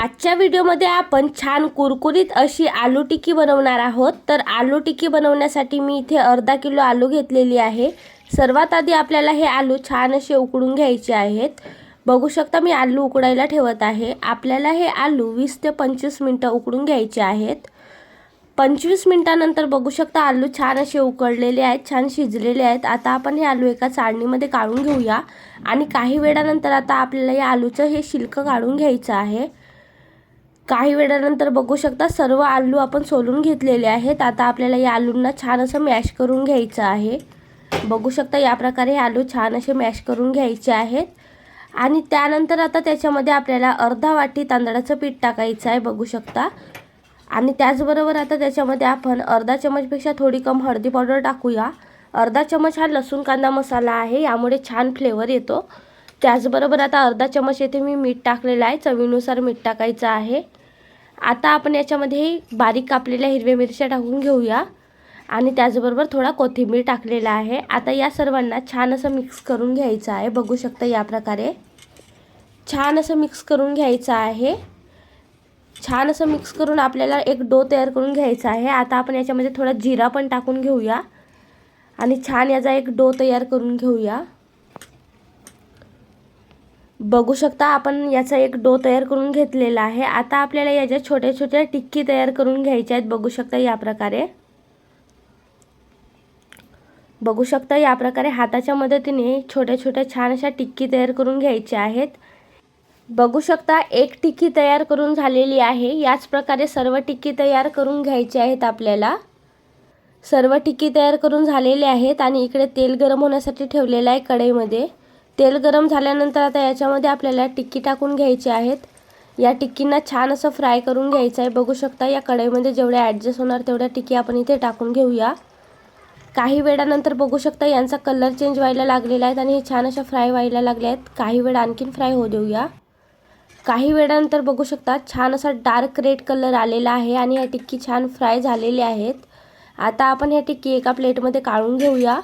आजच्या व्हिडिओमध्ये आपण छान कुरकुरीत अशी आलू टिक्की बनवणार आहोत. तर आलू टिक्की बनवण्यासाठी मी इथे अर्धा किलो आलू घेतलेली आहे. सर्वात आधी आपल्याला हे आलू छान असे उकडून घ्यायचे आहेत. बघू शकता मी आलू उकडायला ठेवत आहे. आपल्याला हे आलू वीस ते पंचवीस मिनटं उकडून घ्यायचे आहेत. पंचवीस मिनटानंतर बघू शकता आलू छान असे उकडलेले आहेत छान शिजलेले आहेत. आता आपण हे आलू एका चाळणीमध्ये काढून घेऊया. आणि काही वेळानंतर आता आपल्याला या आलूचं हे शिल्क काढून घ्यायचं आहे. काही वेळानंतर बघू शकता सर्व आलू आपण सोलून घेतलेले आहेत. आता आपल्याला या आलूंना छान असं मॅश करून घ्यायचं आहे. बघू शकता या प्रकारे हे आलू छान असे मॅश करून घ्यायचे आहेत. आणि त्यानंतर आता त्याच्यामध्ये आपल्याला अर्धा वाटी तांदळाचं पीठ टाकायचं आहे बघू शकता. आणि त्याचबरोबर आता त्याच्यामध्ये आपण अर्धा चमचपेक्षा थोडी कम हळदी पावडर टाकूया. अर्धा चमच हा लसूण कांदा मसाला आहे यामुळे छान फ्लेवर येतो. त्याचबरोबर आता अर्धा चमच येथे मी मीठ टाकलेलं आहे चवीनुसार मीठ टाकायचं आहे. आता आपण याच्यामध्ये बारीक कापलेल्या हिरव्या मिरच्या टाकून घेऊया. आणि त्याचबरोबर थोडा कोथिंबीर टाकलेला आहे. आता या सर्वांना छान असं मिक्स करून घ्यायचं आहे. बघू शकता या प्रकारे. छान असं मिक्स करून घ्यायचं आहे. छान असं मिक्स करून आपल्याला एक डो तयार करून घ्यायचा आहे. आता आपण याच्यामध्ये थोडा जिरा पण टाकून घेऊया. आणि छान याचा एक डो तयार करून घेऊया. बघू शकता आपण याचा एक डो तयार करून घेतलेला आहे. आता आपल्याला याच्या छोट्या छोट्या टिक्की तयार करून घ्यायच्या आहेत. बघू शकता या प्रकारे. बघू शकता या प्रकारे हाताच्या मदतीने छोट्या छोट्या छान अशा टिक्की तयार करून घ्यायच्या आहेत. बघू शकता एक टिक्की तयार करून झालेली आहे. याच प्रकारे सर्व टिक्की तयार करून घ्यायचे आहेत आपल्याला. सर्व टिक्की तयार करून झालेले आहेत आणि इकडे तेल गरम होण्यासाठी ठेवलेलं आहे कढईमध्ये. तेल गरम झाल्यानंतर आता याच्यामध्ये आपल्याला टिक्की टाकून घ्यायची आहेत. या टिक्कींना छान असं फ्राय करून घ्यायचं आहे. बघू शकता या कढईमध्ये जेवढ्या ॲडजस्ट होणार तेवढ्या टिक्की आपण इथे टाकून घेऊया. काही वेळानंतर बघू शकता यांचा कलर चेंज व्हायला लागलेला आहेत आणि हे छान अशा फ्राय व्हायला लागल्या आहेत. काही वेळ आणखीन फ्राय होऊ देऊया. काही वेळानंतर बघू शकता छान असा डार्क रेड कलर आलेला आहे आणि ह्या टिक्की छान फ्राय झालेल्या आहेत. आता आपण ह्या टिक्की एका प्लेटमध्ये काढून घेऊया.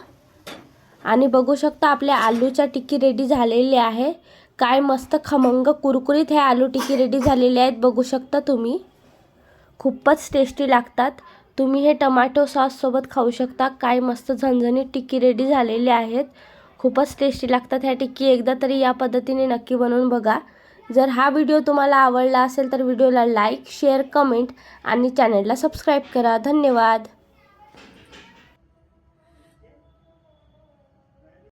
आणि बघू शकता आपल्या आलूच्या टिक्की रेडी झालेली आहे. काय मस्त खमंग कुरकुरीत हे आलू टिक्की रेडी झालेले आहेत बघू शकता तुम्ही. खूपच टेस्टी लागतात. तुम्ही हे टमाटो सॉससोबत खाऊ शकता. काय मस्त झणझणीत टिक्की रेडी झालेले आहेत. खूपच टेस्टी लागतात ह्या टिक्की. एकदा तरी या पद्धतीने नक्की बनवून बघा. जर हा व्हिडिओ तुम्हाला आवडला असेल तर व्हिडिओला लाईक शेअर कमेंट आणि चॅनलला सबस्क्राईब करा. धन्यवाद.